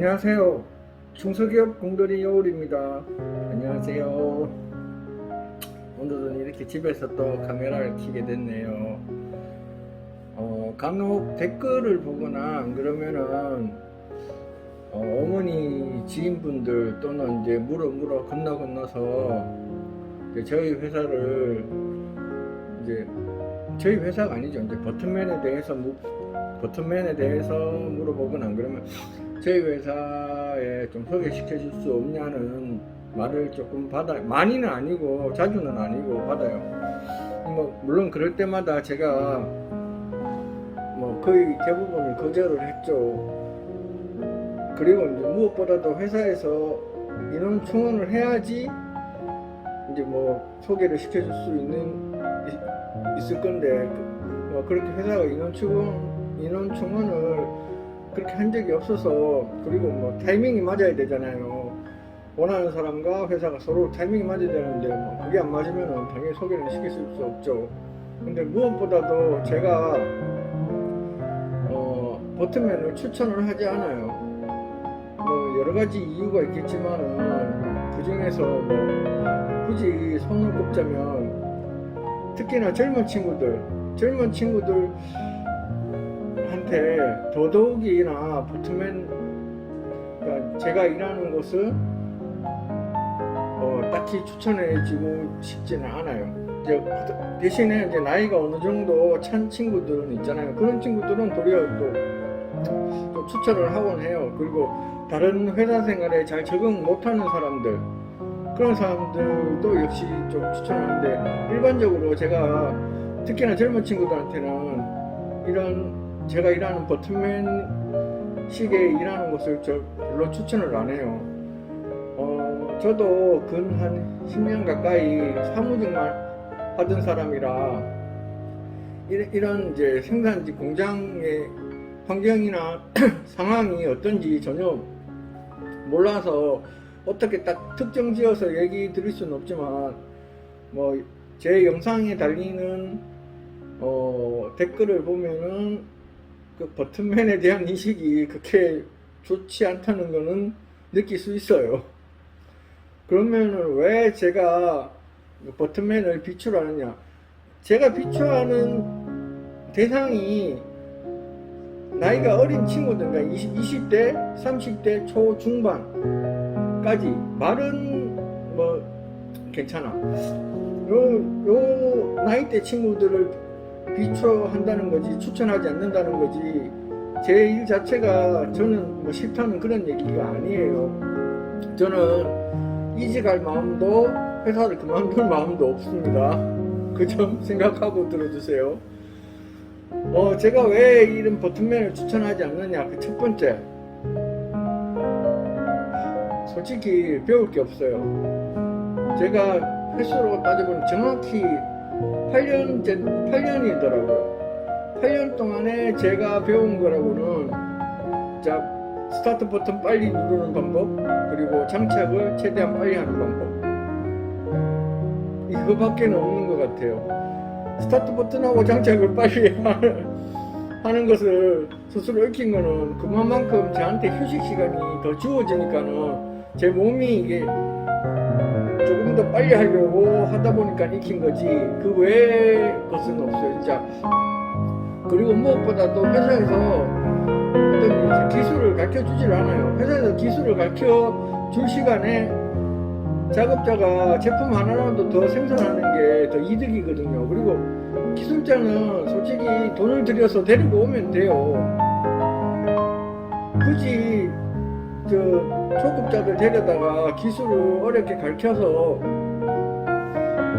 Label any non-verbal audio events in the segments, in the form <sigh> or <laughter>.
안녕하세요. 중소기업 공돌이 여울입니다. 안녕하세요. 오늘은 이렇게 집에서 또 카메라를 켜게 됐네요. 어, 간혹 댓글을 보거나 안 그러면은 어, 어머니 지인분들 또는 이제 물어 물어 건너 건너서 이제 저희 회사를 이제 저희 회사가 아니죠. 이제 버튼맨에 대해서 무, 버튼맨에 대해서 물어보거나 안 그러면 저희 회사에 좀 소개시켜 줄 수 없냐는 말을 조금 받아 많이는 아니고 자주는 아니고 받아요. 뭐 물론 그럴 때마다 제가 뭐 거의 대부분을 거절을 했죠. 그리고 이제 무엇보다도 회사에서 인원 충원을 해야지 이제 뭐 소개를 시켜줄 수 있는 이- 있을 건데 그- 뭐 그렇게 회사가 인원 충원 인원 충원을 그렇게 한 적이 없어서 그리고 뭐 타이밍이 맞아야 되잖아요. 원하는 사람과 회사가 서로 타이밍이 맞아야 되는데 뭐 그게 안 맞으면은 당연히 소개를 시킬 수 없죠. 근데 무엇보다도 제가 어, 버튼맨을 추천을 하지 않아요. 뭐 여러 가지 이유가 있겠지만은 그 중에서 뭐 굳이 손을 꼽자면 특히나 젊은 친구들, 젊은 친구들 한테 더더욱이나 버튼맨 그러니까 제가 일하는 곳은 어, 딱히 추천해주고 싶지는 않아요. 이제 대신에 이제 나이가 어느 정도 찬 친구들은 있잖아요. 그런 친구들은 도리어 또, 또 추천을 하곤 해요. 그리고 다른 회사 생활에 잘 적응 못하는 사람들 그런 사람들도 역시 좀 추천하는데 일반적으로 제가 특히나 젊은 친구들한테는 이런 제가 일하는 버튼맨 식의 일하는 것을 저 별로 추천을 안 해요. 어, 저도 근 한 10년 가까이 사무직만 하던 사람이라 이런 이제 생산지 공장의 환경이나 <clears throat> 상황이 어떤지 전혀 몰라서 어떻게 딱 특정 지어서 얘기 드릴 수는 없지만 뭐 제 영상에 달리는 어, 댓글을 보면은 그 버튼맨에 대한 인식이 그렇게 좋지 않다는 거는 느낄 수 있어요. 그러면은 왜 제가 버튼맨을 비추라느냐? 제가 비추하는 대상이 나이가 어린 친구들, 그러니까 20, 20대, 30대 초 중반까지 말은 뭐 괜찮아. 요, 요 나이대 친구들을 비추한다는 거지 추천하지 않는다는 거지 제 일 자체가 저는 뭐 싫다는 그런 얘기가 아니에요. 저는 이직할 마음도 회사를 그만둘 마음도 없습니다. 그 점 생각하고 들어주세요. 어, 제가 왜 이런 버튼맨을 추천하지 않느냐? 그 첫 번째. 솔직히 배울 게 없어요. 제가 횟수로 따져보면 정확히 8년, 8년이더라고요. 8년 동안에 제가 배운 거라고는 자, 스타트 버튼 빨리 누르는 방법, 그리고 장착을 최대한 빨리 하는 방법. 이거밖에 없는 것 같아요. 스타트 버튼하고 장착을 빨리 <laughs> 하는 것을 스스로 익힌 거는 그만큼 저한테 휴식 시간이 더 주어지니까는 제 몸이 이게 조금 더 빨리 하려고 하다 보니까 익힌 거지. 그 외의 것은 없어요 진짜. 그리고 무엇보다도 회사에서 어떤 기술을 가르쳐 주질 않아요. 회사에서 기술을 가르쳐 줄 시간에 작업자가 제품 하나라도 더 생산하는 게 더 이득이거든요. 그리고 기술자는 솔직히 돈을 들여서 데리고 오면 돼요. 굳이 저 초급자들 데려다가 기술을 어렵게 가르쳐서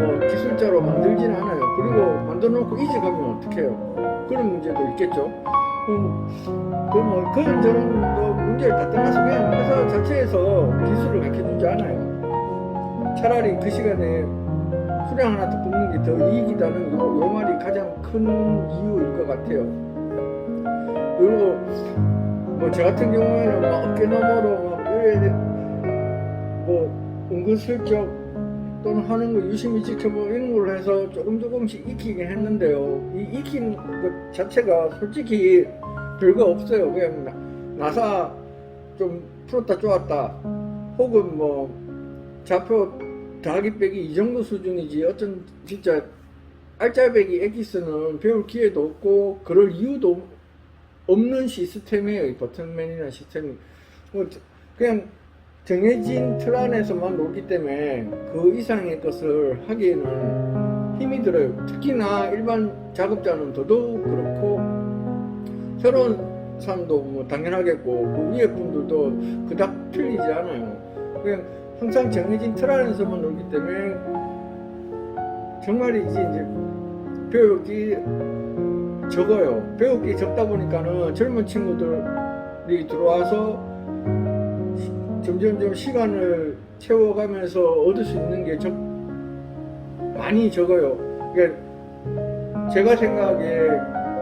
뭐 기술자로 만들지는 않아요. 그리고 만들어 놓고 이직하면 어떡해요? 그런 문제도 있겠죠. 그뭐 그건 저는 뭐 문제를 다 떠나서 그냥 회사 자체에서 기술을 가르쳐 주지 않아요. 차라리 그 시간에 수량 하나 더 뽑는 게 더 이익이다는 요, 요 말이 가장 큰 이유일 것 같아요. 그리고 뭐저 같은 경우에는 막 어깨 너머로 막 이래 뭐 은근슬쩍 또는 하는 거 유심히 지켜보고 이런 걸 해서 조금 조금씩 익히긴 했는데요. 이 익힌 것 자체가 솔직히 별거 없어요. 그냥 나- 나사 좀 풀었다 쪼았다 혹은 뭐 좌표 더하기 빼기 이 정도 수준이지 어쩐 진짜 알짜배기 엑기스는 배울 기회도 없고 그럴 이유도 없는 시스템이에요. 이 버튼맨이라는 시스템이. 뭐 그냥 정해진 틀 안에서만 놀기 때문에 그 이상의 것을 하기에는 힘이 들어요. 특히나 일반 작업자는 더더욱 그렇고 새로운 사람도 뭐 당연하겠고 그 위에 분들도 그닥 틀리지 않아요. 그냥 항상 정해진 틀 안에서만 놀기 때문에 정말이지 이제 배우기 적어요. 배우기 적다 보니까는 젊은 친구들이 들어와서 시- 점점점 시간을 채워가면서 얻을 수 있는 게 적, 많이 적어요. 그러니까 제가 생각에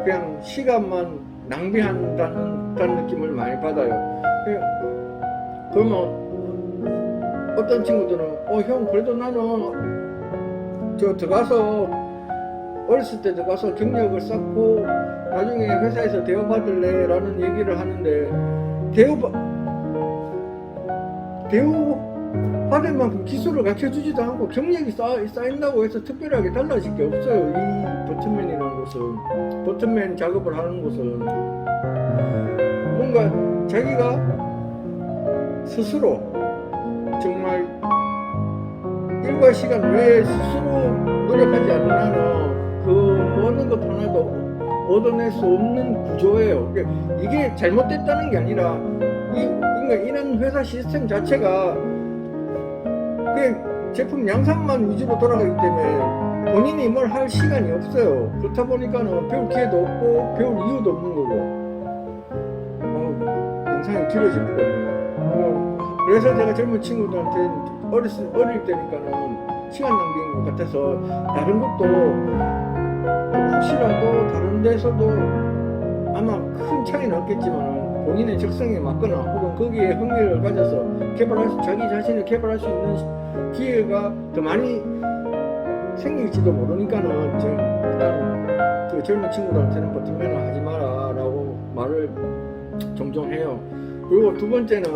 그냥 시간만 낭비한다는 다는 느낌을 많이 받아요. 그냥 그러면 어떤 친구들은 어 형 그래도 나는 저 들어가서 어렸을 때 들어가서 경력을 쌓고 나중에 회사에서 대우받을래 라는 얘기를 하는데 대우받 대우 받을 만큼 기술을 갖춰주지도 않고 경력이 쌓, 쌓인다고 해서 특별하게 달라질 게 없어요. 이 버튼맨이라는 곳은. 버튼맨 작업을 하는 곳은. 뭔가 자기가 스스로 정말 일과 시간 외에 스스로 노력하지 그 어느 것 하나도 얻어낼 수 없는 구조예요. 그러니까 이게 잘못됐다는 게 아니라 이 그러니까 이런 회사 시스템 자체가 그 제품 양산만 위주로 돌아가기 때문에 본인이 뭘 할 시간이 없어요. 그렇다 보니까는 배울 기회도 없고 배울 이유도 없는 거고. 어, 영상이 길어질. 어, 그래서 제가 젊은 친구들한테 어렸을 어릴 때니까는 시간 낭비인 것 같아서 다른 것도 혹시라도 다른 데서도 아마 큰 차이는 없겠지만 본인의 적성에 맞거나 혹은 거기에 흥미를 가져서 개발할 수, 자기 자신을 개발할 수 있는 시- 기회가 더 많이 생길지도 모르니까는 저 일단 그 젊은 친구들한테는 버튼맨을 하지 마라라고 말을 종종 해요. 그리고 두 번째는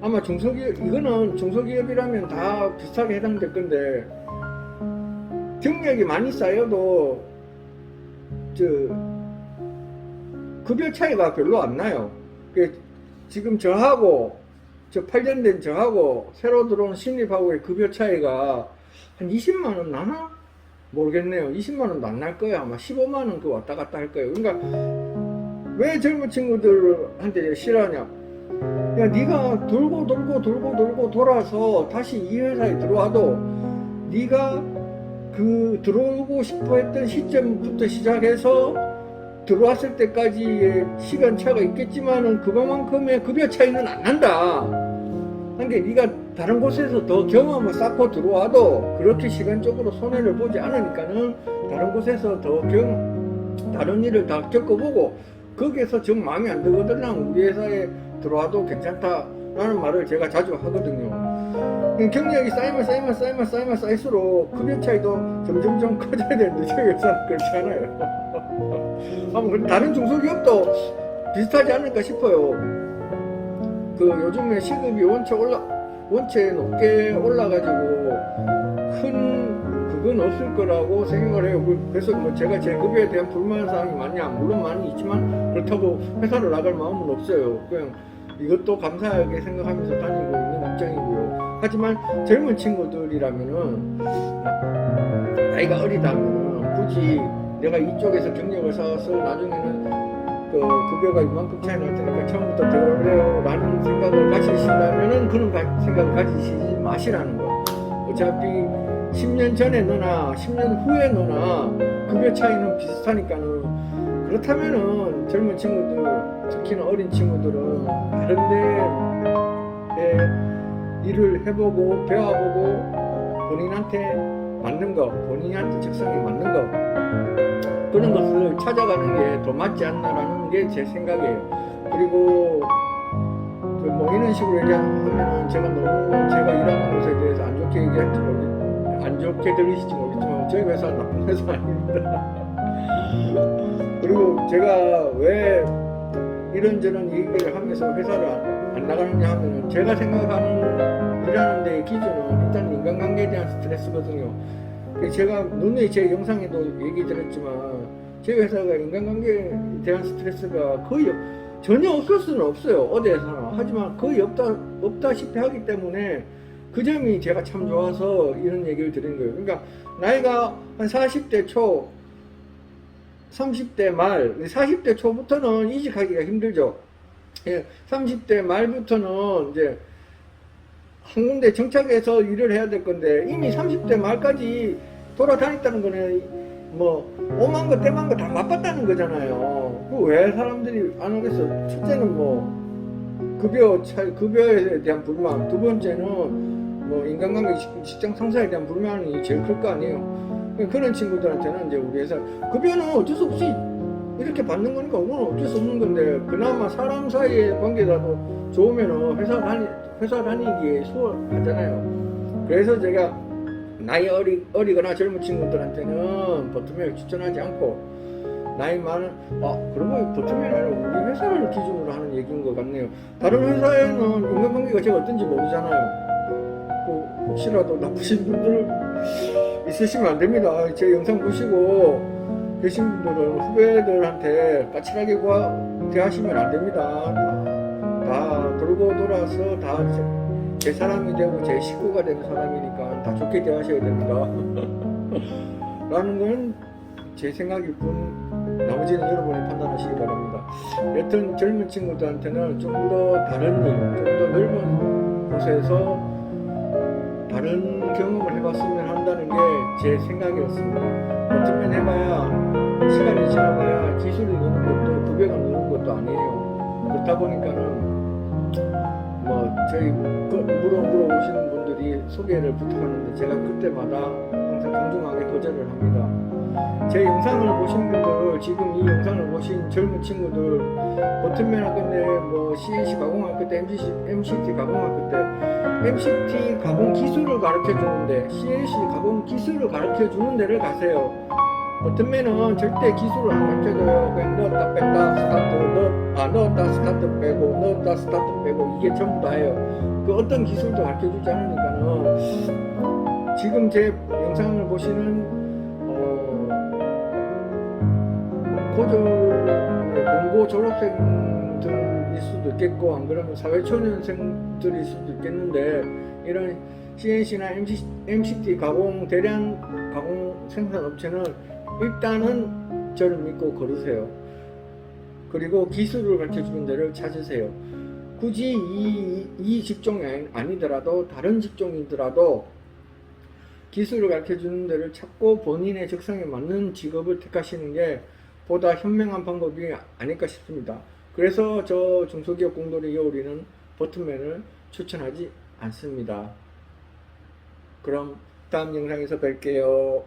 아마 중소기업 이거는 중소기업이라면 다 비슷하게 해당될 건데 경력이 많이 쌓여도 저 급여 차이가 별로 안 나요. 그 지금 저하고 저 8년 된 저하고 새로 들어온 신입하고의 급여 차이가 한 20만 원 나나? 모르겠네요. 20만 원도 안 날 거예요. 아마 15만 원 그 왔다 갔다 할 거예요. 그러니까 왜 젊은 친구들한테 싫어하냐? 야, 네가 돌고 돌고 돌고 돌고 돌아서 다시 이 회사에 들어와도 네가 그 들어오고 싶어 했던 시점부터 시작해서 들어왔을 때까지의 시간 차가 있겠지만은 그만큼의 급여 차이는 안 난다. 그러니까 네가 다른 곳에서 더 경험을 쌓고 들어와도 그렇게 시간적으로 손해를 보지 않으니까는 다른 곳에서 더 경, 다른 일을 다 겪어보고 거기에서 정 마음에 안 들거든 우리 회사에 들어와도 괜찮다라는 말을 제가 자주 하거든요. 음, 경력이 쌓이면 쌓이면 쌓이면 쌓이면 쌓일수록 급여 차이도 점점점 커져야 되는데 저희 회사는 그렇지 않아요. <laughs> 아무 튼 다른 중소기업도 비슷하지 않을까 싶어요. 그 요즘에 시급이 원체 올라 원체 높게 올라가지고 큰 그건 없을 거라고 생각을 해요. 그- 그래서 뭐 제가 제 급여에 대한 불만 사항이 많냐 물론 많이 있지만 그렇다고 회사를 나갈 마음은 없어요. 그냥 이것도 감사하게 생각하면서 다니고 있는 입장이고요. 하지만 젊은 친구들이라면은 나이가 어리다면 굳이 내가 이쪽에서 경력을 쌓아서 나중에는 그 급여가 이만큼 차이 날 테니까 처음부터 들어올래요 라는 생각을 가지신다면은 그런 가- 생각을 가지시지 마시라는 거. 어차피 10년 전에 너나 10년 후에 너나 급여 차이는 비슷하니까는 그렇다면은 젊은 친구들 특히나 어린 친구들은 다른 데에 일을 해보고 배워보고 본인한테 맞는 거 본인한테 적성에 맞는 거 그런 것을 찾아가는 게 더 맞지 않나라는 게 제 생각이에요. 그리고 그뭐 이런 식으로 얘기하면 제가 너무 제가 일하는 곳에 대해서 안 좋게 얘기할지 모르 안 좋게 들리실지 모르겠지만 저희 회사 는 나쁜 회사 아닙니다. <laughs> 그리고 제가 왜 이런저런 얘기를 하면서 회사를 안, 안 나가느냐 하면은 제가 생각하는 관계에 대한 스트레스거든요. 그 제가 누누이 제 영상에도 얘기 드렸지만 제 회사가 인간관계에 대한 스트레스가 거의 없- 전혀 없을 수는 없어요 어디에서나 하지만 거의 없다 없다시피 하기 때문에 그 점이 제가 참 좋아서 이런 얘기를 드린 거예요. 그러니까 나이가 한 40대 초 30대 말, 40대 초부터는 이직하기가 힘들죠. 예, 30대 말부터는 이제 한 군데 정착해서 일을 해야 될 건데 이미 30대 말까지 돌아다녔다는 거는 뭐 오만 거 떼만 거 다 맛봤다는 거잖아요. 그 왜 사람들이 안 오겠어? 첫째는 뭐 급여 차이, 급여에 대한 불만, 두 번째는 뭐 인간관계 직- 직장 상사에 대한 불만이 제일 클 거 아니에요. 그런 친구들한테는 이제 우리 회사 급여는 어쩔 수 없이 이렇게 받는 거니까 그건 어쩔 수 없는 건데 그나마 사람 사이의 관계라도 좋으면은 회사 다니 회사 다니기에 수월하잖아요. 그래서 제가 나이 어리 어리거나 젊은 친구들한테는 버튼맨을 추천하지 않고 나이 많은 아 그러면 버튼맨은 우리 회사를 기준으로 하는 얘기인 것 같네요. 다른 회사에는 인간관계가 제가 어떤지 모르잖아요. 그 혹시라도 나쁘신 분들 있으시면 안 됩니다. 제 영상 보시고 계신 분들은 후배들한테 까칠하게 대하시면 안 됩니다. 다, 다 돌고 돌아서 다 제 사람이 되고 제 식구가 되는 사람이니까 다 좋게 대하셔야 됩니다. <laughs> 라는 건 제 생각일 뿐 나머지는 여러분이 판단하시기 바랍니다. 여튼 젊은 친구들한테는 좀 더 다른 일, 좀 더 넓은 곳에서 다른 경험을 해봤으면 한다는 게 제 생각이었습니다. 어쩌면 해봐야 시간이 지나봐야 기술이 느는 것도 급여가 느는 것도 아니에요. 그렇다 보니까는 뭐 저희 그 물어 물어오시는 분들이 소개를 부탁하는데 제가 그때마다 항상 공정하게 거절을 합니다. 제 영상을 보신 분들 지금 이 영상을 보신 젊은 친구들 버튼맨 학교 때뭐 CNC 가공학교 때 MCT, MCT 가공학교 때 MCT 가공 기술을 가르쳐 주는데 CNC 가공 기술을 가르쳐 주는 데를 가세요. 버튼맨은 절대 기술을 안 가르쳐줘요. 그냥 넣었다 뺐다 스타트 넣, 아 넣었다 스타트 빼고 넣었다 스타트 빼고 이게 전부 다예요. 그 어떤 기술도 가르쳐 주지 않으니까는 지금 제 영상을 보시는 고졸 공고 졸업생들일 수도 있겠고 안 그러면 사회초년생들일 수도 있겠는데 이런 CNC나 MC, MCT 가공 대량 가공 생산 업체는 일단은 저를 믿고 걸으세요. 그리고 기술을 가르쳐 주는 데를 찾으세요. 굳이 이, 이 직종이 아니- 아니더라도 다른 직종이더라도 기술을 가르쳐 주는 데를 찾고 본인의 적성에 맞는 직업을 택하시는 게 보다 현명한 방법이 아닐까 싶습니다. 그래서 저 중소기업 공돌이 여우리는 버튼맨을 추천하지 않습니다. 그럼 다음 영상에서 뵐게요.